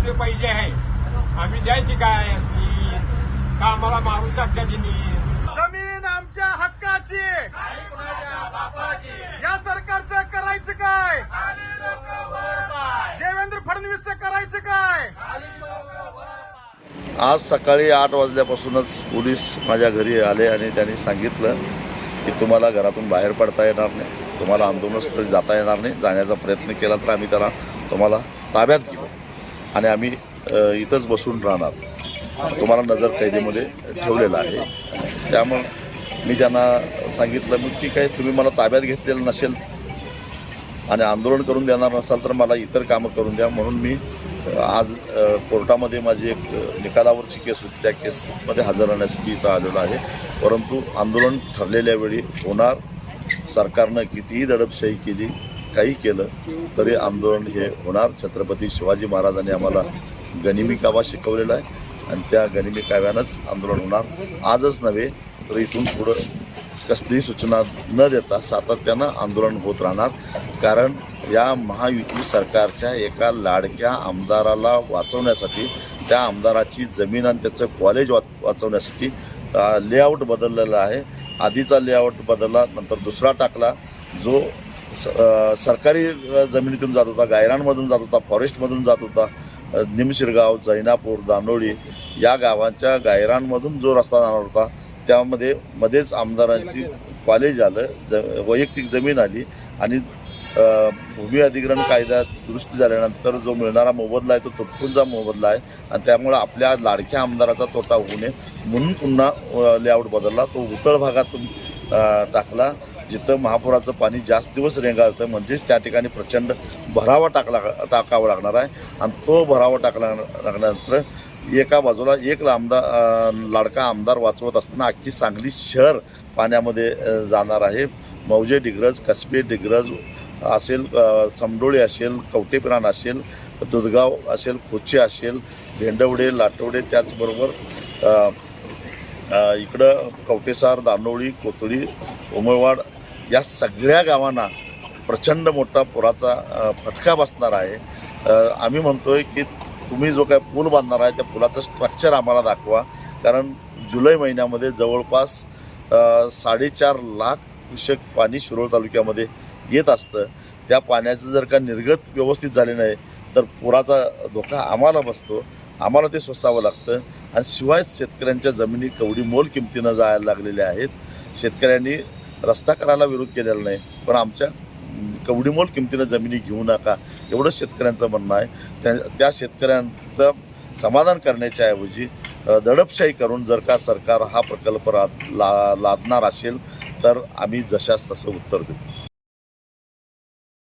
फुकटचे पाहिजे आहे आम्ही द्यायची काय यासनी का आम्हाला मारून टाकत्या तिने जमीन आमच्या हक्काची. या सरकारचं करायचं काय? देवेंद्र फडणवीसचं करायचं काय? आज सकाळी आठ वाजल्यापासूनच पोलीस माझ्या घरी आले आणि त्यांनी सांगितलं की तुम्हाला घरातून बाहेर पडता येणार नाही. तुम्हाला आंदोलनस्थळी जाता येणार नाही. जाण्याचा प्रयत्न केला तर आम्ही त्याला तुम्हाला ताब्यात घेऊ. आणि आम्ही इथंच बसून राहणार. तुम्हाला नजर कैदेमध्ये ठेवलेलं आहे. त्यामुळं मी त्यांना सांगितलं मग ठीक आहे तुम्ही मला ताब्यात घेतलेलं नसेल आणि आंदोलन करून देणार नसाल तर मला इतर कामं करून द्या. म्हणून मी आज कोर्टामध्ये माझी एक निकालावरची केस होती. त्या केसमध्ये हजर राहण्यासाठी इथं आलेलो आहे. परंतु आंदोलन ठरलेल्या वेळी होणार. सरकारनं कितीही दडपशाही केली काही केलं तरी आंदोलन हे होणार. छत्रपती शिवाजी महाराजांनी आम्हाला गनिमी कावा शिकवलेला आहे आणि त्या गनिमी काव्यानंच आंदोलन होणार. आजच नव्हे तर इथून पुढं कसलीही सूचना न देता सातत्यानं आंदोलन होत राहणार. कारण या महायुती सरकारच्या एका लाडक्या आमदाराला वाचवण्यासाठी त्या आमदाराची जमीन आणि त्याचं कॉलेज वाच वाचवण्यासाठी लेआउट बदललेला आहे. आधीचा लेआउट बदलला नंतर दुसरा टाकला. जो सरकारी जमिनीतून जात होता गायरांमधून जात होता फॉरेस्टमधून जात होता निमशिरगाव जैनापूर दानोळी या गावांच्या गायरांमधून जो रस्ता जाणार होता त्यामध्ये मध्येच आमदारांची कॉलेज आलं ज वैयक्तिक जमीन आली आणि भूमी अधिग्रहण कायदा दुरुस्ती झाल्यानंतर जो मिळणारा मोबदला आहे तो तुटपुंजा मोबदला आहे आणि त्यामुळं आपल्या लाडक्या आमदाराचा तोटा होऊ नये म्हणून पुन्हा लेआउट बदलला तो उतळ भागातून टाकला. जिथं महापुराचं पाणी जास्त दिवस रेंगाळतं म्हणजेच त्या ठिकाणी प्रचंड भरावा टाकला टाकावा लागणार आहे. आणि तो भरावा टाकला लागल्यानंतर एका बाजूला एक आमदार लाडका आमदार वाचवत असताना अख्खी सांगली शहर पाण्यामध्ये जाणार आहे. मौजे डिग्रज कसबे डिग्रज असेल समडोळी असेल कवटेप्राण असेल दुधगाव असेल खोचे असेल भेंडवडे लाटवडे त्याचबरोबर इकडं कवटेसार दानोळी कोथळी उमळवाड या सगळ्या गावांना प्रचंड मोठा पुराचा फटका बसणार आहे. आम्ही आम्ही म्हणतोय की तुम्ही जो काय पूल बांधणार आहे त्या पुलाचं स्ट्रक्चर आम्हाला दाखवा. कारण जुलै महिन्यामध्ये जवळपास साडेचार लाख क्युसेक पाणी शिरोळ तालुक्यामध्ये येत असतं. त्या पाण्याचं जर का निर्गत व्यवस्थित झाले नाही तर पुराचा धोका आम्हाला बसतो. आम्हाला ते सोसावं लागतं. आणि शिवाय शेतकऱ्यांच्या जमिनी कवडी मोल किमतीनं जायला लागलेल्या आहेत. शेतकऱ्यांनी रस्ता करायला विरोध केलेला नाही. पण आमच्या कवडीमोल किमतीनं जमिनी घेऊ नका एवढंच शेतकऱ्यांचं म्हणणं आहे. त्या त्या शेतकऱ्यांचं समाधान करण्याच्या ऐवजी दडपशाही करून जर का सरकार हा प्रकल्प रा ला लादणार असेल तर आम्ही जशास तसं उत्तर देऊ.